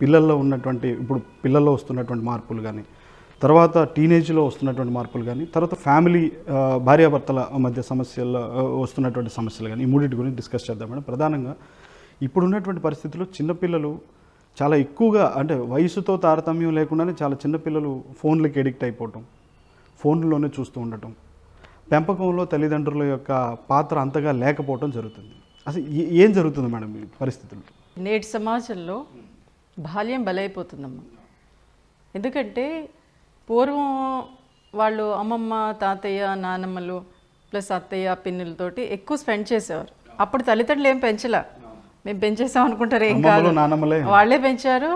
పిల్లల్లో ఉన్నటువంటి ఇప్పుడు పిల్లల్లో వస్తున్నటువంటి మార్పులు కానీ తర్వాత టీనేజ్లో వస్తున్నటువంటి మార్పులు కానీ తర్వాత ఫ్యామిలీ భార్యాభర్తల మధ్య సమస్యల్లో వస్తున్నటువంటి సమస్యలు కానీ ఈ మూడింటి గురించి డిస్కస్ చేద్దాం మేడం. ప్రధానంగా ఇప్పుడు ఉన్నటువంటి పరిస్థితుల్లో చిన్నపిల్లలు చాలా ఎక్కువగా అంటే వయసుతో తారతమ్యం లేకుండానే చాలా చిన్నపిల్లలు ఫోన్లకి ఎడిక్ట్ అయిపోవటం ఫోన్లోనే చూస్తూ ఉండటం పెంపకంలో తల్లిదండ్రుల యొక్క పాత్ర అంతగా లేకపోవటం జరుగుతుంది. అసలు ఏం జరుగుతుంది మేడం ఈ పరిస్థితుల్లో నేటి సమాజంలో బాల్యం బలైపోతుందమ్మా. ఎందుకంటే పూర్వం వాళ్ళు అమ్మమ్మ తాతయ్య నానమ్మలు ప్లస్ అత్తయ్య పిన్నులతోటి ఎక్కువ స్పెండ్ చేసేవారు. అప్పుడు తల్లిదండ్రులు ఏం పెంచలా? మేము పెంచేసాం అనుకుంటారు ఏం కాదు. వాళ్ళే పెంచారు.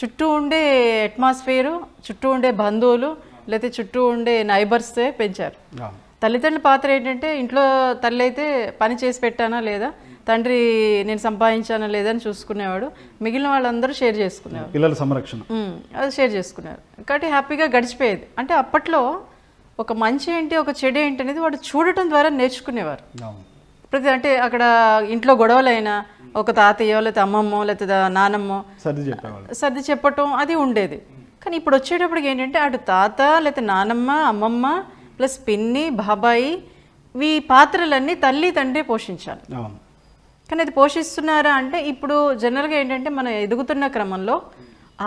చుట్టూ ఉండే అట్మాస్ఫియరు చుట్టూ ఉండే బంధువులు లేకపోతే చుట్టూ ఉండే నైబర్సే పెంచారు. తల్లిదండ్రుల పాత్ర ఏంటంటే ఇంట్లో తల్లి అయితే పని చేసి పెట్టానా లేదా? తండ్రి నేను సంపాదించానా లేదా అని చూసుకునేవాడు. మిగిలిన వాళ్ళందరూ షేర్ చేసుకునేవారు. పిల్లల సంరక్షణ. అది షేర్ చేసుకున్నారు కాబట్టి హ్యాపీగా గడిచిపోయేది. అంటే అప్పట్లో ఒక మంచి ఏంటి ఒక చెడు ఏంటి అనేది వాడు చూడటం ద్వారా నేర్చుకునేవారు. ప్రతి అంటే అక్కడ ఇంట్లో గొడవలైనా ఒక తాతయ్యో లేకపోతే అమ్మమ్మో లేకపోతే నానమ్మో సర్ది చెప్పేవాళ్ళు. సర్ది చెప్పటం అది ఉండేది. కానీ ఇప్పుడు వచ్చేటప్పటికి ఏంటంటే అటు తాత లేకపోతే నానమ్మ అమ్మమ్మ ప్లస్ పిన్ని బాబాయి ఈ పాత్రలన్నీ తల్లి తండ్రి పోషించాలి. కానీ అది పోషిస్తున్నారా అంటే ఇప్పుడు జనరల్గా ఏంటంటే మనం ఎదుగుతున్న క్రమంలో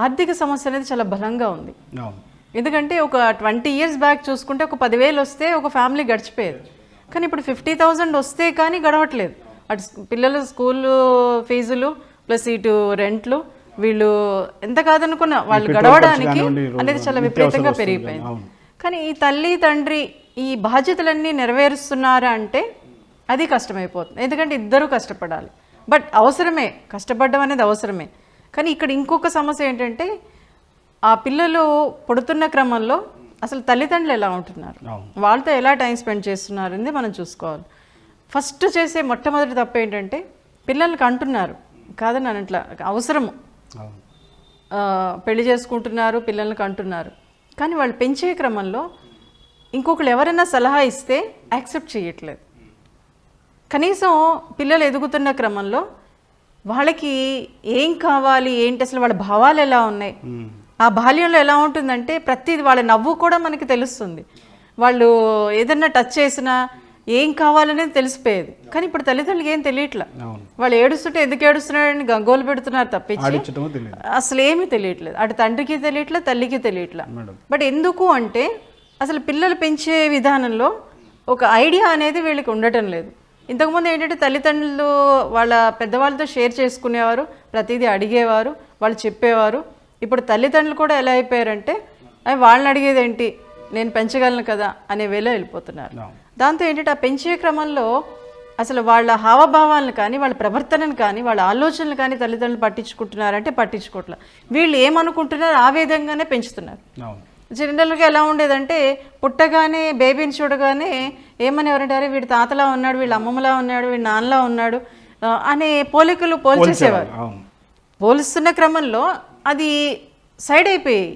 ఆర్థిక సమస్య అనేది చాలా బలంగా ఉంది. ఎందుకంటే ఒక ట్వంటీ ఇయర్స్ బ్యాక్ చూసుకుంటే ఒక పదివేలు వస్తే ఒక ఫ్యామిలీ గడిచిపోయేది. కానీ ఇప్పుడు ఫిఫ్టీ థౌజండ్ వస్తే కానీ గడవట్లేదు. అటు పిల్లల స్కూల్ ఫీజులు ప్లస్ ఇటు రెంట్లు వీళ్ళు ఎంత కాదనుకున్నా వాళ్ళు గడవడానికి అనేది చాలా విపరీతంగా పెరిగిపోయింది. కానీ ఈ తల్లి తండ్రి ఈ బాధ్యతలన్నీ నెరవేరుస్తున్నారా అంటే అది కష్టమైపోతుంది. ఎందుకంటే ఇద్దరూ కష్టపడాలి. బట్ అవసరమే కష్టపడడం అనేది అవసరమే. కానీ ఇక్కడ ఇంకొక సమస్య ఏంటంటే ఆ పిల్లలు పుడుతున్న క్రమంలో అసలు తల్లిదండ్రులు ఎలా ఉంటున్నారు. వాళ్ళతో ఎలా టైం స్పెండ్ చేస్తున్నారు అనేది మనం చూసుకోవాలి. ఫస్ట్ చేసే మొట్టమొదటి తప్పు ఏంటంటే పిల్లలకి అంటున్నారు కాదని నేను అట్లా అవసరము. పెళ్ళి చేసుకుంటున్నారు పిల్లలకి అంటున్నారు కానీ వాళ్ళు పెంచే క్రమంలో ఇంకొకరు ఎవరైనా సలహా ఇస్తే యాక్సెప్ట్ చేయట్లేదు. కనీసం పిల్లలు ఎదుగుతున్న క్రమంలో వాళ్ళకి ఏం కావాలి ఏంటి అసలు వాళ్ళ భావాలు ఎలా ఉన్నాయి. ఆ బాల్యంలో ఎలా ఉంటుందంటే ప్రతిది వాళ్ళ నవ్వు కూడా మనకి తెలుస్తుంది. వాళ్ళు ఏదన్నా టచ్ చేసినా ఏం కావాలనేది తెలిసిపోయేది. కానీ ఇప్పుడు తల్లిదండ్రులకి ఏం తెలియట్లా? వాళ్ళు ఏడుస్తుంటే ఎందుకు ఏడుస్తున్నారని గంగోలు పెడుతున్నారు తప్పించి అసలు ఏమీ తెలియట్లేదు. అటు తండ్రికి తెలియట్లేదు తల్లికి తెలియట్లేదు మేడం. బట్ ఎందుకు అంటే అసలు పిల్లలు పెంచే విధానంలో ఒక ఐడియా అనేది వీళ్ళకి ఉండటం లేదు. ఇంతకుముందు ఏంటంటే తల్లిదండ్రులు వాళ్ళ పెద్దవాళ్ళతో షేర్ చేసుకునేవారు ప్రతిదీ అడిగేవారు వాళ్ళు చెప్పేవారు. ఇప్పుడు తల్లిదండ్రులు కూడా ఎలా అయిపోయారంటే "అయ్, వాళ్ళని అడిగేది ఏంటి నేను పెంచగలను కదా అనే వేలో వెళ్ళిపోతున్నారు. దాంతో ఏంటంటే ఆ పెంచే క్రమంలో అసలు వాళ్ళ హావభావాలను కానీ వాళ్ళ ప్రవర్తనను కానీ వాళ్ళ ఆలోచనలు కానీ తల్లిదండ్రులు పట్టించుకుంటున్నారంటే పట్టించుకోవట్లే వీళ్ళు ఏమనుకుంటున్నారు ఆ విధంగానే పెంచుతున్నారు. జనరల్గా ఎలా ఉండేదంటే పుట్టగానే బేబీని చూడగానే ఏమని ఎవరంటే "అరే, వీడి తాతలా ఉన్నాడు వీళ్ళ అమ్మమ్మలా ఉన్నాడు వీడి నాన్నలా ఉన్నాడు అనే పోలికలు పోల్చేసేవారు. పోలుస్తున్న క్రమంలో అది సైడ్ అయిపోయాయి.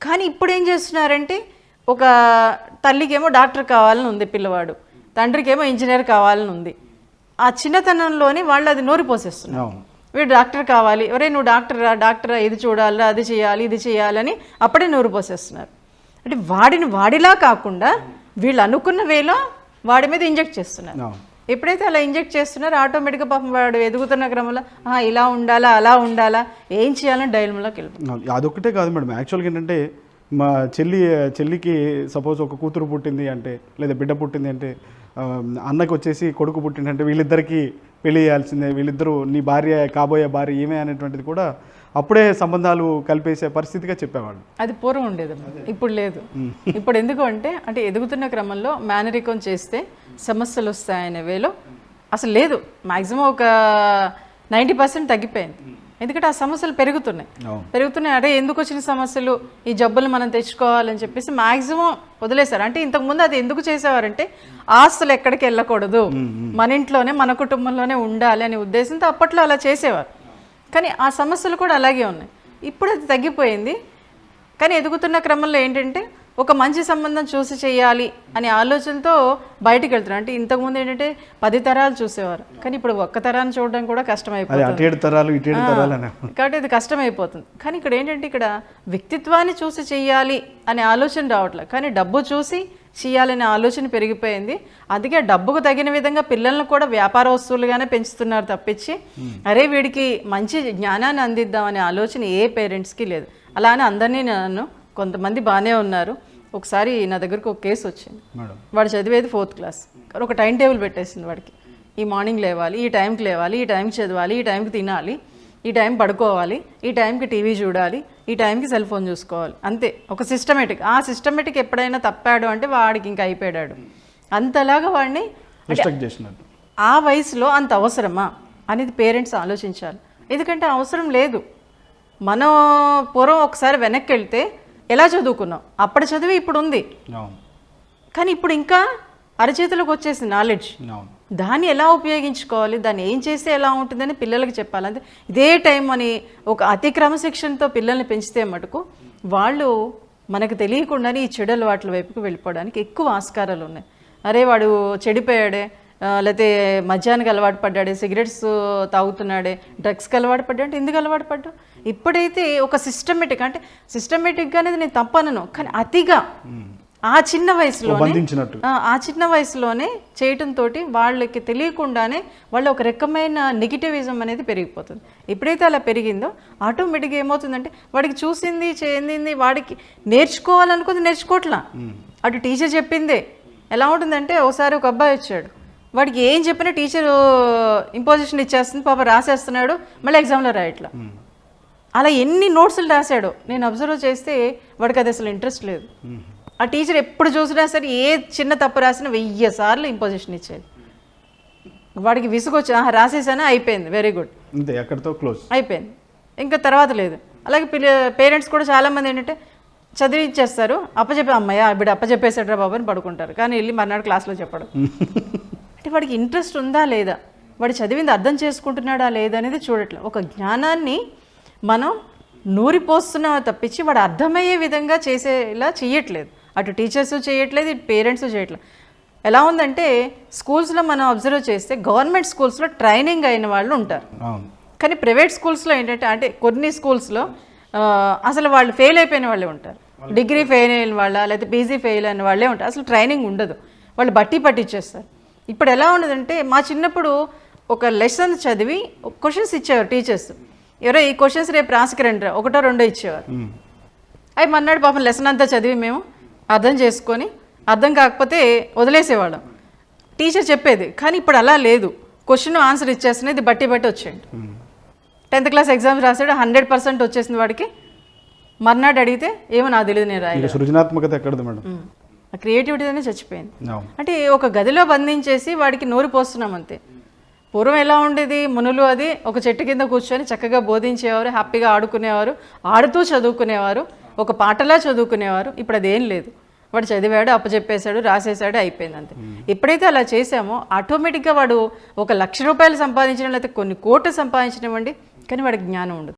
కానీ ఇప్పుడు ఏం చేస్తున్నారంటే ఒక తల్లికేమో డాక్టర్ కావాలని ఉంది పిల్లవాడు తండ్రికేమో ఇంజనీర్ కావాలని ఉంది. ఆ చిన్నతనంలోనే వాళ్ళు అది నోరు పోసేస్తున్నారు. వీడు డాక్టర్ కావాలి ఒరే నువ్వు డాక్టర్ డాక్టర్ ఇది చూడాలి అది చేయాలి ఇది చేయాలని అప్పుడే నోరు పోసేస్తున్నారు. అంటే వాడిని వాడిలా కాకుండా వీళ్ళు అనుకున్న వేలో వాడి మీద ఇంజెక్ట్ చేస్తున్నారు. ఎప్పుడైతే అలా ఇంజెక్ట్ చేస్తున్నారో ఆటోమేటిక్గా పాపం వాడు ఎదుగుతున్న క్రమంలో "ఆ, ఇలా ఉండాలా అలా ఉండాలా ఏం చేయాలని డైలమలోకి వెళ్ళిపోతుంది అవును. అదొక్కటే కాదు మేడం. యాక్చువల్గా ఏంటంటే మా చెల్లి చెల్లికి సపోజ్ ఒక కూతురు పుట్టింది అంటే లేదా బిడ్డ పుట్టింది అంటే అన్నకి వచ్చేసి కొడుకు పుట్టిందంటే వీళ్ళిద్దరికి పెళ్ళి చేయాల్సిందే వీళ్ళిద్దరూ నీ భార్య కాబోయే భార్య ఏమే అనేటువంటిది కూడా అప్పుడే సంబంధాలు కలిపేసే పరిస్థితిగా చెప్పేవాళ్ళు. అది పూర్వం ఉండేది ఇప్పుడు లేదు. ఇప్పుడు ఎందుకు అంటే అంటే ఎదుగుతున్న క్రమంలో మేనరికం చేస్తే సమస్యలు వస్తాయనే వేలో అసలు లేదు. మాక్సిమం ఒక నైంటీ పర్సెంట్ తగ్గిపోయింది. ఎందుకంటే ఆ సమస్యలు పెరుగుతున్నాయి. పెరుగుతున్నాయి. అరే ఎందుకు వచ్చిన సమస్యలు? ఈ జబ్బులు మనం తెచ్చుకోవాలని చెప్పేసి మాక్సిమం వదిలేశారు. అంటే ఇంతకుముందు అది ఎందుకు చేసేవారంటే ఆస్తులు ఎక్కడికి వెళ్ళకూడదు. మన ఇంట్లోనే మన కుటుంబంలోనే ఉండాలి అనే ఉద్దేశంతో అప్పట్లో అలా చేసేవారు. కానీ ఆ సమస్యలు కూడా అలాగే ఉన్నాయి. ఇప్పుడు అది తగ్గిపోయింది. కానీ ఎదుగుతున్న క్రమంలో ఏంటంటే ఒక మంచి సంబంధం చూసి చేయాలి అనే ఆలోచనతో బయటికి వెళ్తున్నారు. అంటే ఇంతకుముందు ఏంటంటే పది తరాలు చూసేవారు. కానీ ఇప్పుడు ఒక్క తరాన్ని చూడడం కూడా కష్టమైపోతుంది. కాబట్టి ఇది కష్టమైపోతుంది. కానీ ఇక్కడ ఏంటంటే ఇక్కడ వ్యక్తిత్వాన్ని చూసి చెయ్యాలి అనే ఆలోచన రావట్లేదు. కానీ డబ్బు చూసి చేయాలనే ఆలోచన పెరిగిపోయింది. అందుకే డబ్బుకు తగిన విధంగా పిల్లల్ని కూడా వ్యాపార వస్తువులుగానే పెంచుతున్నారు తప్పించి అరే వీడికి మంచి జ్ఞానాన్ని అందిద్దామనే ఆలోచన ఏ పేరెంట్స్కి లేదు. అలానే అందరినీ నన్ను కొంతమంది బాగానే ఉన్నారు. ఒకసారి నా దగ్గరకు ఒక కేసు వచ్చింది. వాడు చదివేది ఫోర్త్ క్లాస్. ఒక టైం టేబుల్ పెట్టేసింది వాడికి. ఈ మార్నింగ్ లేవాలి ఈ టైంకి లేవాలి ఈ టైంకి చదవాలి ఈ టైంకి తినాలి. ఈ టైం పడుకోవాలి ఈ టైంకి టీవీ చూడాలి ఈ టైంకి సెల్ ఫోన్ చూసుకోవాలి. అంతే. ఒక సిస్టమేటిక్ ఆ సిస్టమేటిక్ ఎప్పుడైనా తప్పాడు అంటే వాడికి ఇంకా అయిపోయాడు అంతలాగా వాడిని ఆ వయసులో అంత అవసరమా అనేది పేరెంట్స్ ఆలోచించాలి. ఎందుకంటే అవసరం లేదు. మనం పూర్వం ఒకసారి వెనక్కి వెళ్తే ఎలా చదువుకున్నాం? అప్పటి చదివి ఇప్పుడు ఉంది. కానీ ఇప్పుడు ఇంకా అరచేతులకు వచ్చేసింది నాలెడ్జ్ దాన్ని ఎలా ఉపయోగించుకోవాలి? దాన్ని ఏం చేస్తే ఎలా ఉంటుందని పిల్లలకి చెప్పాలి అంతే ఇదే టైం అని ఒక అతి క్రమశిక్షణతో పిల్లల్ని పెంచితే మటుకు వాళ్ళు మనకు తెలియకుండానే ఈ చెడు అలవాట్ల వైపుకు వెళ్ళిపోవడానికి ఎక్కువ ఆస్కారాలు ఉన్నాయి. అరే వాడు చెడిపోయాడే లేకపోతే మద్యానికి అలవాటు పడ్డాడే సిగరెట్స్ తాగుతున్నాడే డ్రగ్స్కి అలవాటు పడ్డా అంటే ఎందుకు అలవాటు పడ్డా ఇప్పుడైతే ఒక సిస్టమేటిక్ అంటే సిస్టమేటిక్గా అనేది నేను తప్పనను కానీ అతిగా ఆ చిన్న వయసులోనే బంధించినట్టు ఆ, చిన్న వయసులోనే చేయటంతో వాళ్ళకి తెలియకుండానే వాళ్ళ ఒక రకమైన నెగిటివిజం అనేది పెరిగిపోతుంది. ఎప్పుడైతే అలా పెరిగిందో ఆటోమేటిక్గా ఏమవుతుందంటే వాడికి చూసింది చేయింది వాడికి నేర్చుకోవాలనుకుంది నేర్చుకోవట్లా అటు టీచర్ చెప్పిందే. ఎలా ఉంటుందంటే ఒకసారి ఒక అబ్బాయి వచ్చాడు. వాడికి ఏం చెప్పినా టీచర్ ఇంపోజిషన్ ఇచ్చేస్తుంది పాప రాసేస్తున్నాడు మళ్ళీ ఎగ్జామ్లో రాయట్లా. అలా ఎన్ని నోట్స్లు రాశాడో నేను అబ్జర్వ్ చేస్తే వాడికి అది అసలు ఇంట్రెస్ట్ లేదు. ఆ టీచర్ ఎప్పుడు చూసినా సరే ఏ చిన్న తప్పు రాసినా వెయ్యి సార్లు ఇంపోజిషన్ ఇచ్చేది. వాడికి విసుగొచ్చి "ఆహా, రాసేసానా? అయిపోయింది. వెరీ గుడ్ అంతే ఎక్కడితో క్లోజ్ అయిపోయింది. ఇంకా తర్వాత లేదు. అలాగే పిల్ల పేరెంట్స్ కూడా చాలామంది ఏంటంటే చదివించేస్తారు అప్పచెప్పి అమ్మయ్య బిడ్డ అప్పచెప్పేసాడు రా బాబు అని పడుకుంటారు. కానీ వెళ్ళి మర్నాడు క్లాస్లో చెప్పడం. అంటే వాడికి ఇంట్రెస్ట్ ఉందా లేదా? వాడు చదివింది అర్థం చేసుకుంటున్నాడా లేదా అనేది చూడట్లేదు ఒక జ్ఞానాన్ని మనం నూరిపోస్తున్నాం తప్పించి వాడు అర్థమయ్యే విధంగా చేసేలా చేయట్లేదు అటు టీచర్స్ చేయట్లేదు ఇటు పేరెంట్స్ చేయట్లేదు. ఎలా ఉందంటే స్కూల్స్లో మనం అబ్జర్వ్ చేస్తే గవర్నమెంట్ స్కూల్స్లో ట్రైనింగ్ అయిన వాళ్ళు ఉంటారు. కానీ ప్రైవేట్ స్కూల్స్లో ఏంటంటే అంటే కొన్ని స్కూల్స్లో అసలు వాళ్ళు ఫెయిల్ అయిపోయిన వాళ్ళే ఉంటారు. డిగ్రీ ఫెయిల్ అయిన వాళ్ళ లేకపోతే పీజీ ఫెయిల్ అయిన వాళ్ళే ఉంటారు. అసలు ట్రైనింగ్ ఉండదు. వాళ్ళు బట్టి పట్టించేస్తారు. ఇప్పుడు ఎలా ఉన్నదంటే మా చిన్నప్పుడు ఒక లెసన్ చదివి క్వశ్చన్స్ ఇచ్చేవారు టీచర్స్. ఎవరో ఈ క్వశ్చన్స్ రేపు రాసుకురండి ఒకటో రెండో ఇచ్చేవారు. అవి మన్నాడు పాపం లెసన్ అంతా చదివి మేము అర్థం చేసుకొని అర్థం కాకపోతే వదిలేసేవాళ్ళం. టీచర్ చెప్పేది కానీ ఇప్పుడు అలా లేదు. క్వశ్చన్ ఆన్సర్ ఇచ్చేస్తున్నది బట్టి బట్టి వచ్చేయండి. టెన్త్ క్లాస్ ఎగ్జామ్స్ రాసాడు హండ్రెడ్ పర్సెంట్ వచ్చేసింది వాడికి. మర్నాడు అడిగితే ఏమో నాకు తెలియదు నేను రాయలేదు. సృజనాత్మకత ఎక్కడది మేడం. ఆ క్రియేటివిటీ అనేది చచ్చిపోయింది. అంటే ఒక గదిలో బంధించేసి వాడికి నోరు పోస్తున్నాం అంతే. పూర్వం ఎలా ఉండేది? మునులు అది ఒక చెట్టు కింద కూర్చొని చక్కగా బోధించేవారు హ్యాపీగా ఆడుకునేవారు ఆడుతూ చదువుకునేవారు ఒక పాటలా చదువుకునేవారు. ఇప్పుడు అదేం లేదు. వాడు చదివాడు అప్పచెప్పేశాడు రాసేసాడు అయిపోయింది అంతే. ఎప్పుడైతే అలా చేసామో ఆటోమేటిక్గా వాడు ఒక లక్ష రూపాయలు సంపాదించడం లేకపోతే కొన్ని కోట్లు సంపాదించనివ్వండి కానీ వాడికి జ్ఞానం ఉండదు.